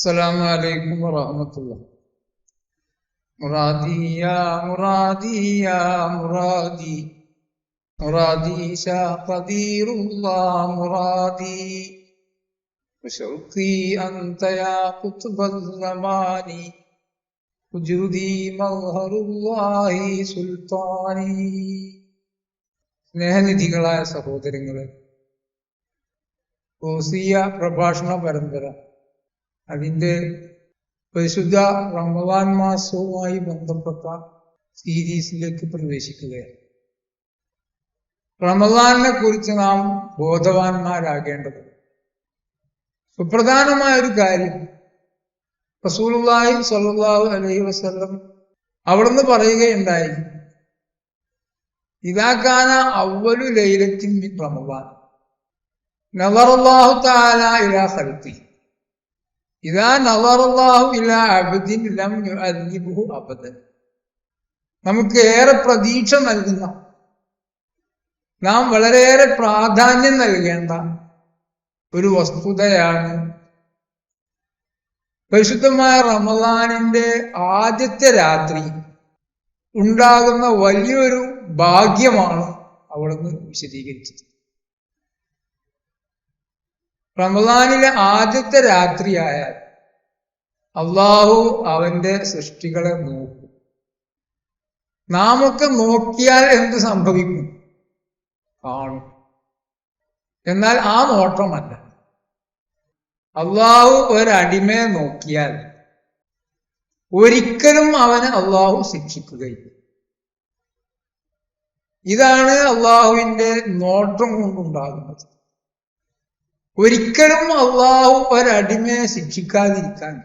السلام عليكم ورحمة الله مرادي يا مرادي يا مرادي مرادي شا قدير الله مرادي وشوقي أنت يا قطب الزمان وجودي مظهر الله സുൽത്താനി സ്നേഹനിധികളായ സഹോദരങ്ങളെ ഓസിയ പ്രഭാഷണ പരമ്പര അതിന്റെ പരിശുദ്ധ റമദാൻ മാസവുമായി ബന്ധപ്പെട്ട സീരീസിലേക്ക് പ്രവേശിക്കുകയാണ്. റമദാനിനെ കുറിച്ച് നാം ബോധവാന്മാരാകേണ്ടത് സുപ്രധാനമായ ഒരു കാര്യം റസൂലുള്ളാഹി സ്വല്ലല്ലാഹു അലൈഹി വസല്ലം അവിടുന്ന് പറയുകയുണ്ടായി ഇതാക്കാന അവലു ലൈലത്തിൻ റമവാൻ റമദാൻ. നളറല്ലാഹു തആല ഇലാ ഖൽഖി. ഇതാ നളറല്ലാഹു ഇലാ അബ്ദിൻ ലം നമുക്ക് ഏറെ പ്രതീക്ഷ നൽകുന്ന നാം വളരെയേറെ പ്രാധാന്യം നൽകേണ്ട ഒരു വസ്തുതയാണ് പരിശുദ്ധമായ റമദാനിന്റെ ആദ്യത്തെ രാത്രി. ഉണ്ടാകുന്ന വലിയൊരു ഭാഗ്യമാണ് അവിടുന്ന് വിശദീകരിച്ചത്. റമദാനിലെ ആദ്യത്തെ രാത്രിയായാൽ അള്ളാഹു അവന്റെ സൃഷ്ടികളെ നോക്കും. നാമൊക്കെ നോക്കിയാൽ എന്ത് സംഭവിക്കും? കാണും. എന്നാൽ ആ നോട്ടമല്ല. അള്ളാഹു ഒരടിമയെ നോക്കിയാൽ ഒരിക്കലും അവനെ അള്ളാഹു ശിക്ഷിക്കുകയില്ല. ഇതാണ് അള്ളാഹുവിന്റെ നോട്ടം കൊണ്ടുണ്ടാകുന്നത്. ഒരിക്കലും അള്ളാഹു ഒരടിമയെ ശിക്ഷിക്കാതിരിക്കാൻ.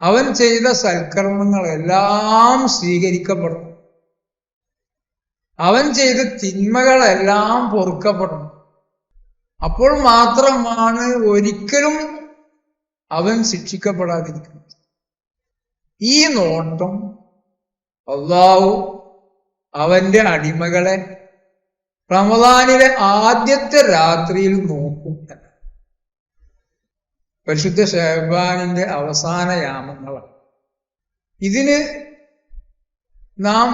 അവൻ ചെയ്ത സൽക്കർമ്മങ്ങളെല്ലാം സ്വീകരിക്കപ്പെടും. അവൻ ചെയ്ത തിന്മകളെല്ലാം പൊറുക്കപ്പെടും. അപ്പോൾ മാത്രമാണ് ഒരിക്കലും അവൻ ശിക്ഷിക്കപ്പെടാതിരിക്കുന്നത്. ഈ നോട്ടം അള്ളാഹു അവന്റെ അടിമകളെ റമദാനിലെ ആദ്യത്തെ രാത്രിയിൽ നോക്കും. പരിശുദ്ധ ഷഹബാനിന്റെ അവസാന യാമങ്ങളാണ്. ഇതിന് നാം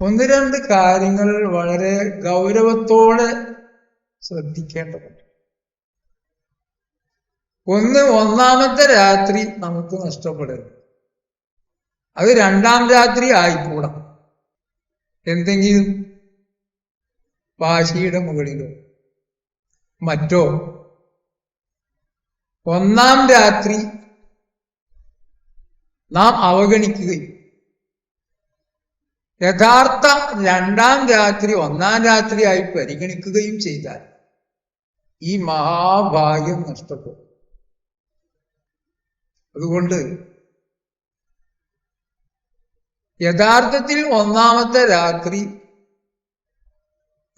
ഒന്ന് രണ്ട് കാര്യങ്ങൾ വളരെ ഗൗരവത്തോടെ ശ്രദ്ധിക്കേണ്ടതുണ്ട്. ഒന്ന് ഒന്നാമത്തെ രാത്രി നമുക്ക് നഷ്ടപ്പെടരുത് അത് രണ്ടാം രാത്രി ആയിക്കൂടാം. എന്തെങ്കിലും വാശിയുടെ മുകളിലോ. മറ്റോ? ഒന്നാം രാത്രി നാം അവഗണിക്കുകയും യഥാർത്ഥ രണ്ടാം രാത്രി ഒന്നാം രാത്രിയായി പരിഗണിക്കുകയും ചെയ്താൽ ഈ മഹാഭാഗ്യം നഷ്ടപ്പെടും. അതുകൊണ്ട് യഥാർത്ഥത്തിൽ ഒന്നാമത്തെ രാത്രി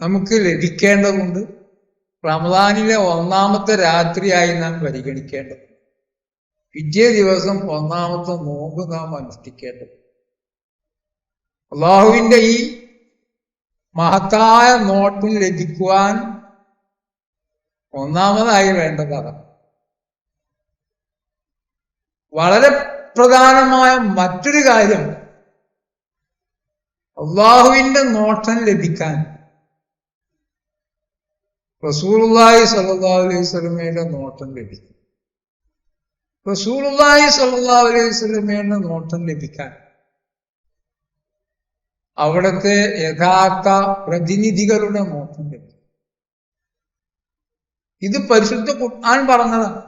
നമുക്ക് ലഭിക്കേണ്ടതുണ്ട്. റമദാനിലെ ഒന്നാമത്തെ രാത്രിയായി നാം പരിഗണിക്കേണ്ടത് പിറ്റേ ദിവസം ഒന്നാമത്തെ നോമ്പ് നാം അനുഷ്ഠിക്കേണ്ടത് അള്ളാഹുവിന്റെ ഈ മഹത്തായ നോട്ടും ലഭിക്കുവാൻ ഒന്നാമതായി വേണ്ടതാണ് വളരെ പ്രധാനമായ മറ്റൊരു കാര്യം അള്ളാഹുവിന്റെ നോട്ടം ലഭിക്കാൻ റസൂലുള്ളാഹി സല്ലാ അലൈഹി സ്വലമയുടെ നോട്ടം ലഭിക്കും. റസൂലുള്ളാഹി സല്ലാ അലൈഹി സ്വലമയുടെ നോട്ടം ലഭിക്കാൻ. അവിടുത്തെ യഥാർത്ഥ പ്രതിനിധികളുടെ നോട്ടം ലഭിക്കും. ഇത് പരിശുദ്ധ ഖുർആൻ പറഞ്ഞതാണ്.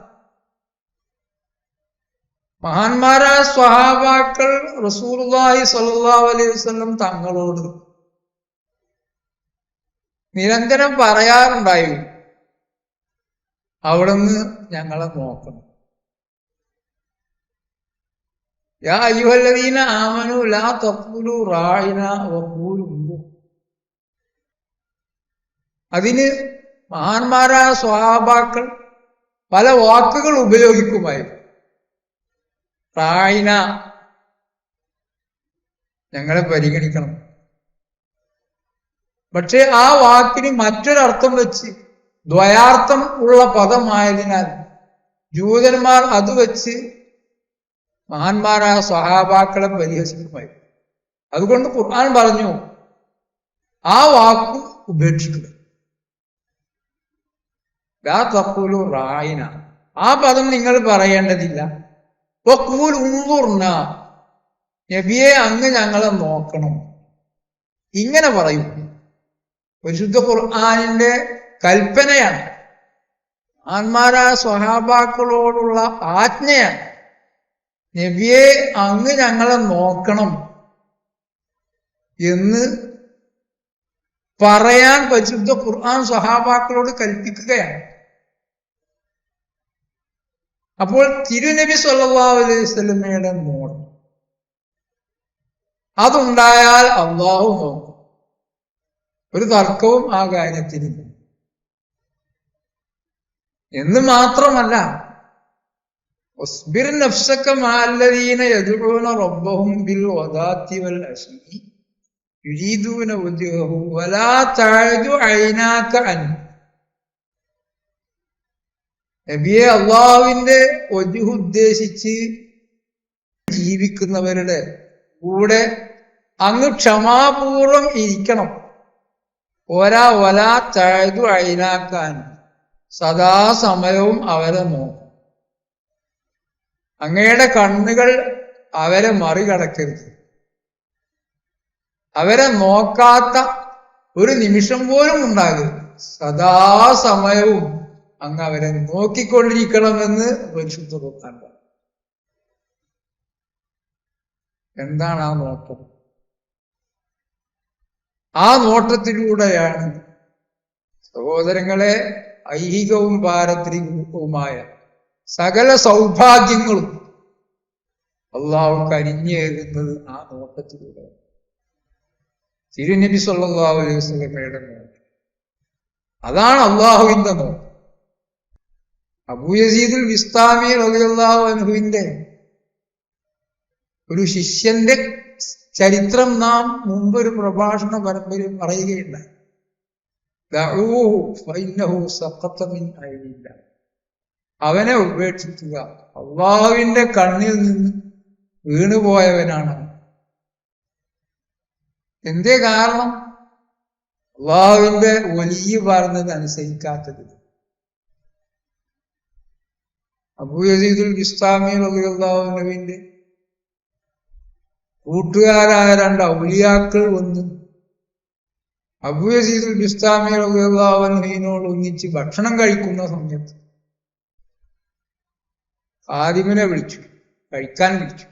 മഹാന്മാരായ സ്വഹാബാക്കൾ റസൂലുള്ളാഹി സല്ലാ അലൈഹി വസല്ലം തങ്ങളോട് നിരന്തരം പറയാറുണ്ടായിരുന്നു അവിടുന്ന് ഞങ്ങളെ നോക്കണം യാ ആമനു ലാ തഖൂലു റായിന വഖൂലു അതിന് മഹാന്മാരായ സ്വഹാബാക്കൾ പല വാക്കുകൾ ഉപയോഗിക്കുമായിരുന്നു. റായിന ഞങ്ങളെ പരിഗണിക്കണം. പക്ഷെ ആ വാക്കിന് മറ്റൊരർത്ഥം വെച്ച് ദ്വയാർത്ഥം ഉള്ള പദമായതിനാൽ ജൂതന്മാർ അത് വെച്ച് മഹാന്മാരായ സ്വഹാബാക്കളെ പരിഹസിക്കുമായി അതുകൊണ്ട് ഖുർആൻ പറഞ്ഞു ആ വാക്ക് ഉപേക്ഷിക്കുക. റായിന. ആ പദം നിങ്ങൾ പറയേണ്ടതില്ല. നബിയെ അങ്ങ് ഞങ്ങളെ നോക്കണം. ഇങ്ങനെ പറയും. പരിശുദ്ധ ഖുർആാനിന്റെ കൽപ്പനയാണ്. ആന്മാരായ സ്വഹാബാക്കളോടുള്ള ആജ്ഞയാണ്. നബിയെ അങ്ങ് ഞങ്ങളെ നോക്കണം എന്ന് പറയാൻ പരിശുദ്ധ ഖുർആൻ സ്വഹാബാക്കളോട് കൽപ്പിക്കുകയാണ്. അപ്പോൾ തിരുനബി സല്ലാ അലൈഹി വസല്ലമയുടെ മോൾ അതുണ്ടായാൽ അള്ളാഹു നോക്കും. ഒരു തർക്കവും ആ കാര്യത്തിനില്ല. എന്ന് മാത്രമല്ല ഒസ്ബിർ അള്ളാഹുവിന്റെ ഉദ്ദേശിച്ച് ജീവിക്കുന്നവരുടെ കൂടെ അങ്ങ് ക്ഷമാപൂർവം ഇരിക്കണം. ഒരാ ഒല തഴുതു അയിനാക്കാൻ സദാസമയവും അവരെ നോക്കും. അങ്ങയുടെ കണ്ണുകൾ അവരെ മറികടക്കരുത്. അവരെ നോക്കാത്ത ഒരു നിമിഷം പോലും ഉണ്ടാകരുത്. സദാസമയവും അങ്ങ് അവരെ നോക്കിക്കൊണ്ടിരിക്കണമെന്ന് പരിശുദ്ധ എന്താണ് ആ നോട്ടം? ആ നോട്ടത്തിലൂടെയാണ് സഹോദരങ്ങളെ ഐഹികവും പാരത്രികവുമായ സകല സൗഭാഗ്യങ്ങളും അള്ളാഹു കരിഞ്ഞേകുന്നത് ആ നോട്ടത്തിലൂടെ. തിരുനബി സല്ലാഹു അലൈഹി വസല്ലമയുടെ നോട്ടം. അതാണ് അള്ളാഹുവിന്റെ നോട്ടം. അബൂയസീദുൽ വിസ്താമി റളിയല്ലാഹു അനുഹുവിന്റെ ഒരു ശിഷ്യന്റെ ചരിത്രം നാം മുമ്പൊരു പ്രഭാഷണ പരമ്പരയിൽ പറയുകയുണ്ടായി അവനെ ഉപേക്ഷിക്കുക. അള്ളാഹുവിന്റെ കണ്ണിൽ നിന്ന് വീണുപോയവനാണ് എന്തേ കാരണം? അള്ളാഹുവിന്റെ വലിയ പറഞ്ഞത് അനുസരിക്കാത്തത്. അബൂയസീദുൽ ഇസ്ലാമി റളിയല്ലാഹുവിന്റെ കൂട്ടുകാരായ രണ്ട് ഔലിയാക്കൾ വന്ന് അബൂയസീദുൽ ഇസ്ലാമി റളിയല്ലാഹുവിനോട് ഒന്നിച്ച് ഭക്ഷണം കഴിക്കുന്ന സമയത്ത് ആദിമിനെ വിളിച്ചു. കഴിക്കാൻ വിളിച്ചു.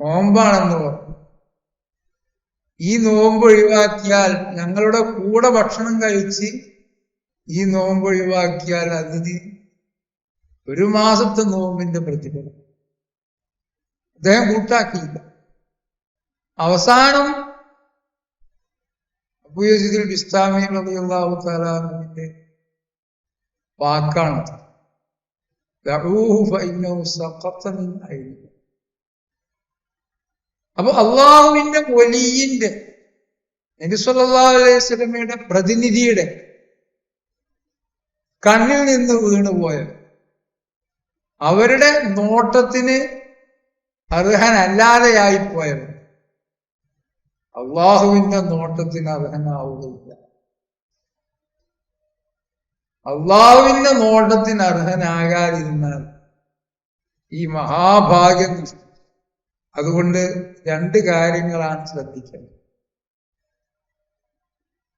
നോമ്പാണെന്ന് പറഞ്ഞു. ഈ നോമ്പ് ഒഴിവാക്കിയാൽ ഞങ്ങളുടെ കൂടെ ഭക്ഷണം കഴിച്ച് ഈ നോമ്പ് ഒഴിവാക്കിയാൽ അതിന് ഒരു മാസത്തെ നോമ്പിന്റെ പ്രതിഫലം. അദ്ദേഹം കൂട്ടാക്കിയില്ല അവസാനം അബുയസിദിൽ ഇസ്ലാമി റളിയല്ലാഹു തലാമിന്റെ വാക്കാണ് അപ്പൊ അള്ളാഹുവിന്റെ വലിയന്റെ നബി സല്ലല്ലാഹു അലൈഹി പ്രതിനിധിയുടെ കണ്ണിൽ നിന്ന് വീണുപോയ അവരുടെ നോട്ടത്തിന് അർഹനല്ലാതെയായി പോയത്. അള്ളാഹുവിന്റെ നോട്ടത്തിന് അർഹനാവുകയില്ല അള്ളാഹുവിന്റെ നോട്ടത്തിന് അർഹനാകാതിരുന്നാൽ ഈ മഹാഭാഗ്യം അതുകൊണ്ട് രണ്ട് കാര്യങ്ങളാണ് ശ്രദ്ധിക്കേണ്ടത്.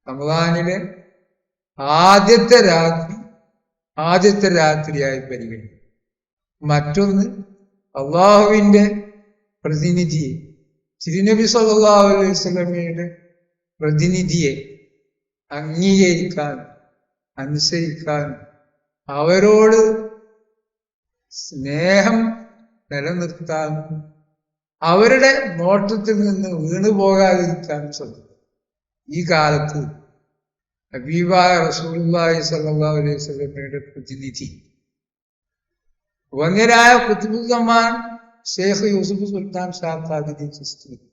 റമദാനിലെ ആദ്യത്തെ രാത്രി ആദ്യത്തെ രാത്രിയായി പരിഗണിക്കും മറ്റൊന്ന് അള്ളാഹുവിന്റെ പ്രതിനിധിയെ. തിരുനബി സല്ലല്ലാഹു അലൈഹി വസല്ലമയുടെ പ്രതിനിധിയെ അംഗീകരിക്കാൻ അനുസരിക്കാൻ അവരോട് സ്നേഹം നിലനിർത്താൻ അവരുടെ നോട്ടത്തിൽ നിന്ന് വീണു പോകാതിരിക്കാൻ ശ്രദ്ധിക്കും ഈ കാലത്ത് ഹബീബായ റസൂലുള്ളാഹി സ്വല്ലല്ലാഹു അലൈഹി വസല്ലമയുടെ പ്രതിനിധി. വന്യരായ കുത്തുബുദ്ധമാൻ ഷേഖ് യൂസുഫ് സുൽത്താൻ ഷാത്താദിനി ചിസ്തി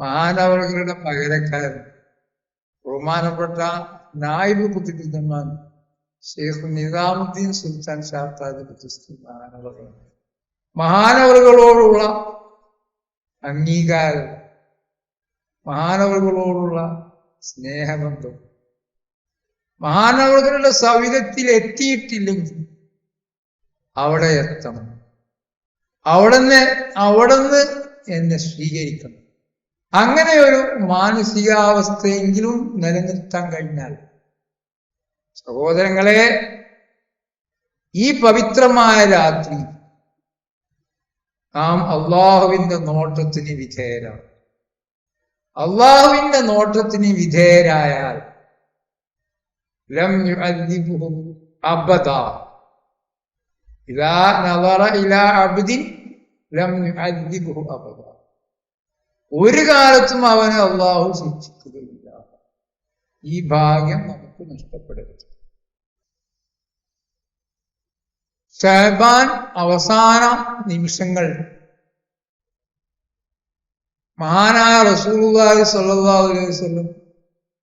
മഹാനവറുകളുടെ പകരക്കാരൻ. ബഹുമാനപ്പെട്ട നായിബ് കുത്തുബുദ്ധമാൻ ഷെയ്ഖ് നിസാമുദ്ദീൻ സുൽത്താൻ ഷാത്താദിനി ചിസ്തി മഹാനവറുകൾ മഹാനവറുകളോടുള്ള അംഗീകാരം. മഹാനവറുകളോടുള്ള സ്നേഹബന്ധം. മഹാനവറുകളുടെ സവിധത്തിൽ എത്തിയിട്ടില്ലെങ്കിൽ അവിടെ എത്തണം. അവിടുന്ന് അവിടുന്ന് എന്നെ സ്വീകരിക്കണം. അങ്ങനെ ഒരു മാനസികാവസ്ഥയെങ്കിലും നിലനിർത്താൻ കഴിഞ്ഞാൽ സഹോദരങ്ങളെ ഈ പവിത്രമായ രാത്രി നാം അള്ളാഹുവിന്റെ നോട്ടത്തിന് വിധേയരാണ്. അള്ളാഹുവിന്റെ നോട്ടത്തിന് വിധേയരായാൽ ലം അബദ. ഇലാ നവറ ഇലാ അബ്ദിൻ ഒരു കാലത്തും അവനെ അള്ളാഹു ശിക്ഷിക്കുകയില്ല ഈ ഭാഗ്യം നമുക്ക് നഷ്ടപ്പെടരുത്. ഷഹബാൻ അവസാന നിമിഷങ്ങൾ മഹാനായ റസൂലുള്ളാഹി സ്വല്ലല്ലാഹു അലൈഹി വസല്ലം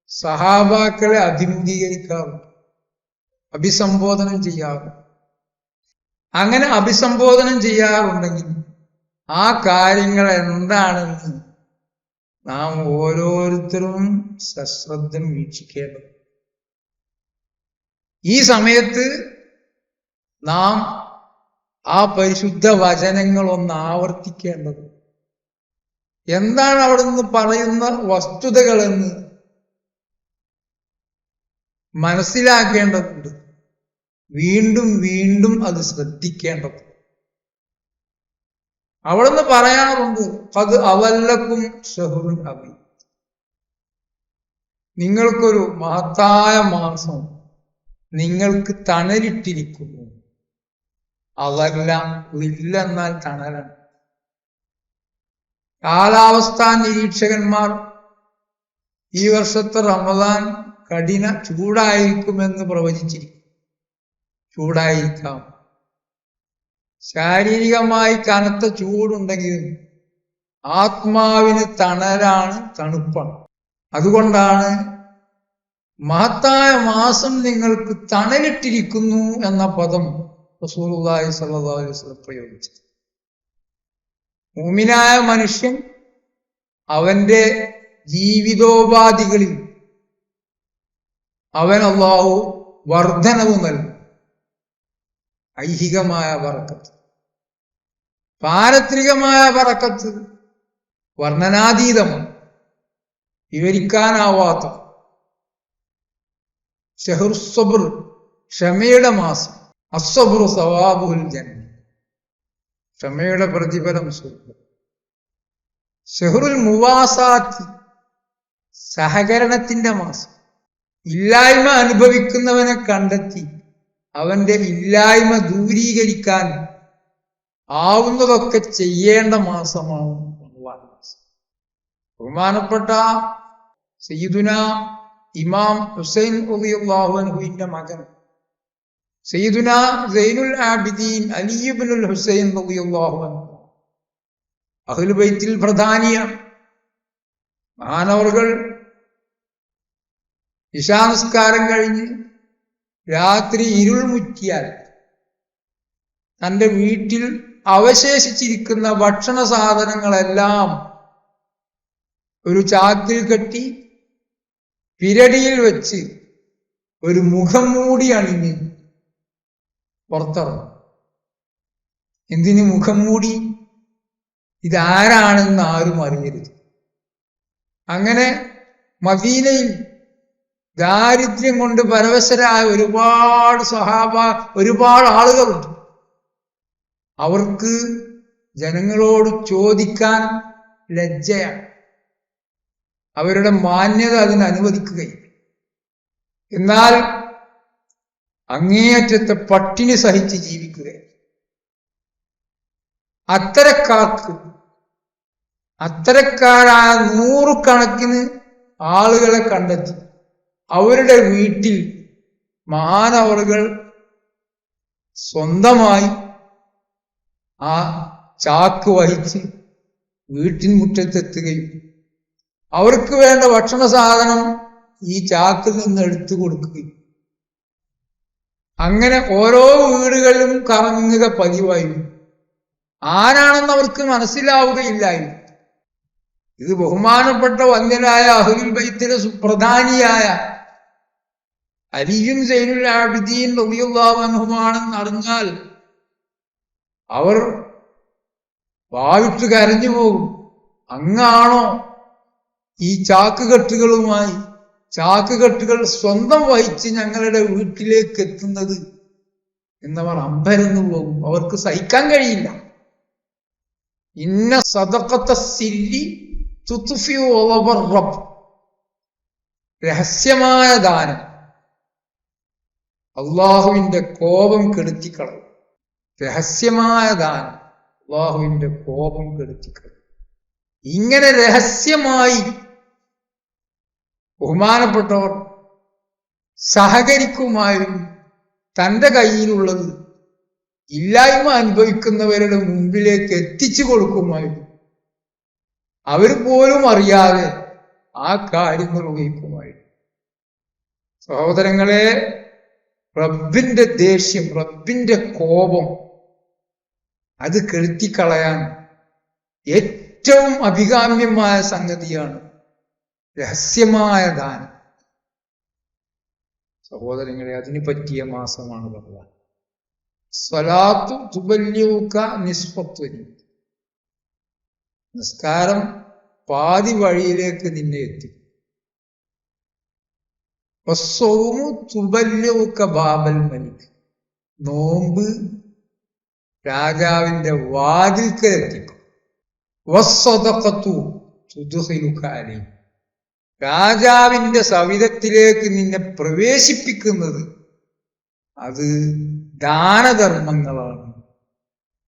സഹാബാക്കളെ അഭിമുഖീകരിക്കാറുണ്ട്. അഭിസംബോധനം ചെയ്യാറുണ്ട്. അങ്ങനെ അഭിസംബോധനം ചെയ്യാറുണ്ടെങ്കിൽ ആ കാര്യങ്ങൾ എന്താണെന്ന് നാം ഓരോരുത്തരും സശ്രദ്ധം വീക്ഷിക്കേണ്ടത് ഈ സമയത്ത് നാം ആ പരിശുദ്ധ വചനങ്ങൾ ഒന്ന് ആവർത്തിക്കേണ്ടത് എന്താണ് അവിടെ നിന്ന് പറയുന്ന വസ്തുതകളെന്ന് മനസ്സിലാക്കേണ്ടതുണ്ട്. വീണ്ടും വീണ്ടും അത് ശ്രദ്ധിക്കേണ്ടത് അവിടുന്ന് പറയാറുണ്ട് അത് അവല്ലക്കും ഷഹുറുൻ അബി. നിങ്ങൾക്കൊരു മഹത്തായ മാസം നിങ്ങൾക്ക് തണലിട്ടിരിക്കുന്നു. അതെല്ലാം ഇല്ലെന്നാൽ തണലാണ്. കാലാവസ്ഥാ നിരീക്ഷകന്മാർ ഈ വർഷത്തെ റമദാൻ കഠിന ചൂടായിരിക്കുമെന്ന് പ്രവചിച്ചിരിക്കും ചൂടായിരിക്കാം. ശാരീരികമായി കനത്ത ചൂടുണ്ടെങ്കിലും ആത്മാവിന് തണലാണ് തണുപ്പാണ്. അതുകൊണ്ടാണ് മഹത്തായ മാസം നിങ്ങൾക്ക് തണലിട്ടിരിക്കുന്നു എന്ന പദം റസൂലുള്ളാഹി സ്വല്ലല്ലാഹു അലൈഹി വസല്ലം പ്രയോഗിച്ചത്. മൂമിനായ മനുഷ്യൻ അവന്റെ ജീവിതോപാധികളിൽ അവൻ അള്ളാഹു വർധനവ് നൽകും. ഐഹികമായ വറക്കത്ത്. പാരത്രികമായ പറക്കത്ത് വർണനാതീതമാണ് വിവരിക്കാനാവാത്ത. ഷെഹുർസബുർ ക്ഷമയുടെ മാസം. അസ്വബുർ സവാബുൽ ജന്മ ക്ഷമയുടെ പ്രതിഫലം സ്വർഗം ഷെഹുറുൽ മുവാസാത്ത് സഹകരണത്തിന്റെ മാസം. ഇല്ലായ്മ അനുഭവിക്കുന്നവനെ കണ്ടെത്തി അവന്റെ ഇല്ലായ്മ ദൂരീകരിക്കാൻ ആവുന്നതൊക്കെ ചെയ്യേണ്ട മാസമാണ് റമദാൻ മാസം. ബഹുമാനപ്പെട്ട സയ്യിദുന ഇമാം ഹുസൈൻ അൻഹുവിന്റെ മകൻ സയ്യിദുന സൈനുൽ ആബിദീൻ അലിയുബിനുൽ ഹുസൈൻ റളിയല്ലാഹു അഹുൽബൈത്തിൽ പ്രധാനിയ മഹാനവറുകൾ ഇശാനസ്കാരം കഴിഞ്ഞ് രാത്രി ഇരുൾ മുറ്റിയാൽ തന്റെ വീട്ടിൽ അവശേഷിച്ചിരിക്കുന്ന ഭക്ഷണ സാധനങ്ങളെല്ലാം ഒരു ചാക്കിൽ കെട്ടി പിരടിയിൽ വെച്ച് ഒരു മുഖം മൂടി അണിഞ്ഞ് പുറത്തിറങ്ങും. എന്തിന് മുഖം മൂടി? ഇതാരാണെന്ന് ആരും അറിയരുത്. അങ്ങനെ മദീനയിൽ ദാരിദ്ര്യം കൊണ്ട് പരവശരായ ഒരുപാട് സഹാബ ഒരുപാട് ആളുകളുണ്ട്. അവർക്ക് ജനങ്ങളോട് ചോദിക്കാൻ ലജ്ജയാണ്. അവരുടെ മാന്യത അതിന് അനുവദിക്കുകയും എന്നാൽ അങ്ങേയറ്റത്തെ പട്ടിണി സഹിച്ച് ജീവിക്കുക അത്തരക്കാർക്ക് അത്തരക്കാരായ നൂറുകണക്കിന് ആളുകളെ കണ്ടെത്തി അവരുടെ വീട്ടിൽ മഹാനവറുകൾ സ്വന്തമായി ആ ചാക്ക് വഹിച്ച് വീട്ടിൻ മുറ്റത്തെത്തുകയും അവർക്ക് വേണ്ട ഭക്ഷണ സാധനം ഈ ചാക്കിൽ നിന്ന് എടുത്തു കൊടുക്കുകയും. അങ്ങനെ ഓരോ വീടുകളിലും കറങ്ങുക പതിവായിരുന്നു. ആരാണെന്ന് അവർക്ക് മനസ്സിലാവുകയില്ലായിരുന്നു ഇത് ബഹുമാനപ്പെട്ട വന്യനായ അഹുൽ ബൈത്തിലെ സുപ്രധാനിയായ അലിയും സൈനുൽ ആബിദീൻ റബിയുള്ളാഹുമാണെന്ന് അറിഞ്ഞാൽ അവർ വാവിട്ട് കരഞ്ഞു പോകും. അങ്ങാണോ ഈ ചാക്കുകെട്ടുകളുമായി? ചാക്കുകെട്ടുകൾ സ്വന്തം വഹിച്ച് ഞങ്ങളുടെ വീട്ടിലേക്ക് എത്തുന്നത്? എന്നവർ അമ്പരന്നു പോകും. അവർക്ക് സഹിക്കാൻ കഴിയില്ല. ഇന്ന സതക്കത്തെ സില്ലി തുത്തുഫി റബ് രഹസ്യമായ ദാനം. അള്ളാഹുവിന്റെ കോപം കെടുത്തിക്കളയും. രഹസ്യമായ ദാനം അള്ളാഹുവിന്റെ കോപം കെടുത്തിക്കളയും ഇങ്ങനെ രഹസ്യമായി ബഹുമാനപ്പെട്ടവർ സഹകരിക്കുമായിരുന്നു. തന്റെ കയ്യിലുള്ളത് ഇല്ലായ്മ അനുഭവിക്കുന്നവരുടെ മുമ്പിലേക്ക് എത്തിച്ചു കൊടുക്കുമായിരുന്നു. അവർ പോലും അറിയാതെ ആ കാര്യം നിർവഹിക്കുമായിരുന്നു സഹോദരങ്ങളെ റബ്ബിന്റെ ദേഷ്യം റബ്ബിന്റെ കോപം അത് കെഴുത്തിക്കളയാൻ ഏറ്റവും അഭികാമ്യമായ സംഗതിയാണ് രഹസ്യമായ ദാനം. സഹോദരങ്ങളെ അതിന് പറ്റിയ മാസമാണ് ഭഗവാൻ സ്വലാത്തു തുബല്യൂക്ക നിസ്പത്വനി നിസ്കാരം പാതി വഴിയിലേക്ക് നിന്നെ എത്തി. തുബല്യൂക്ക ബാബൽ മലിക്. നോമ്പ് രാജാവിന്റെ വാതിൽക്കൽ എത്തിക്കും. രാജാവിന്റെ സവിധത്തിലേക്ക് നിന്നെ പ്രവേശിപ്പിക്കുന്നത് അത് ദാനധർമ്മങ്ങളാണ്.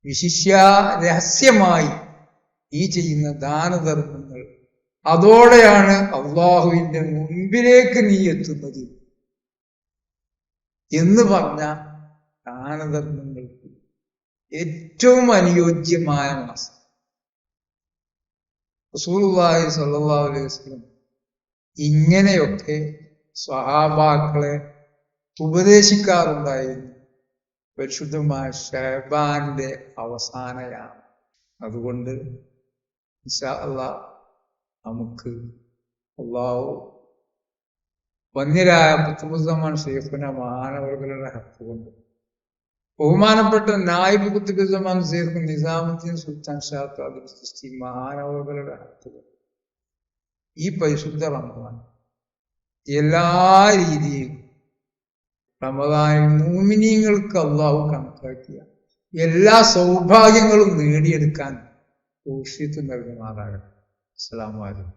വിശിഷ്യ രഹസ്യമായി ഈ ചെയ്യുന്ന ദാനധർമ്മങ്ങൾ. അതോടെയാണ് അള്ളാഹുവിന്റെ മുൻപിലേക്ക് നീ എത്തുന്നത്. എന്ന് പറഞ്ഞ ദാനധർമ്മങ്ങൾക്ക് ഏറ്റവും അനുയോജ്യമായ മാസം. റസൂലുള്ളാഹി സ്വല്ലല്ലാഹു അലൈഹി വസല്ലം ഇങ്ങനെയൊക്കെ സ്വഹാബാക്കളെ ഉപദേശിക്കാറുണ്ടായിരുന്നു. പരിശുദ്ധമായ ഷെബാന്റെ അവസാനയാണ് അതുകൊണ്ട് അള്ളാ നമുക്ക് അള്ളാഹു വന്യരായ പുത്തുമുസമാൻ ഷെയ്ഫിനെ മഹാനവറുകളുടെ ഹക്ക് കൊണ്ട് ബഹുമാനപ്പെട്ട നായിബ് കുത്തുബിസമാൻ ഷെയ്ഖ് നിസാമുദ്ദീൻ സുൽത്താൻ ഷാത്ത് അബ്ദുൽ സൃഷ്ടി മഹാനവകളുടെ ഹക്ക് ഈ പരിശുദ്ധ റമദാൻ എല്ലാ രീതിയിലും റമദാനിൽ മൂമിനീങ്ങൾക്ക് അള്ളാഹു കണക്കാക്കിയ എല്ലാ സൗഭാഗ്യങ്ങളും നേടിയെടുക്കാൻ ഊഷ്യത്ത് നൽകുമാറാകട്ടെ. അസ്സാം വലൈക്കും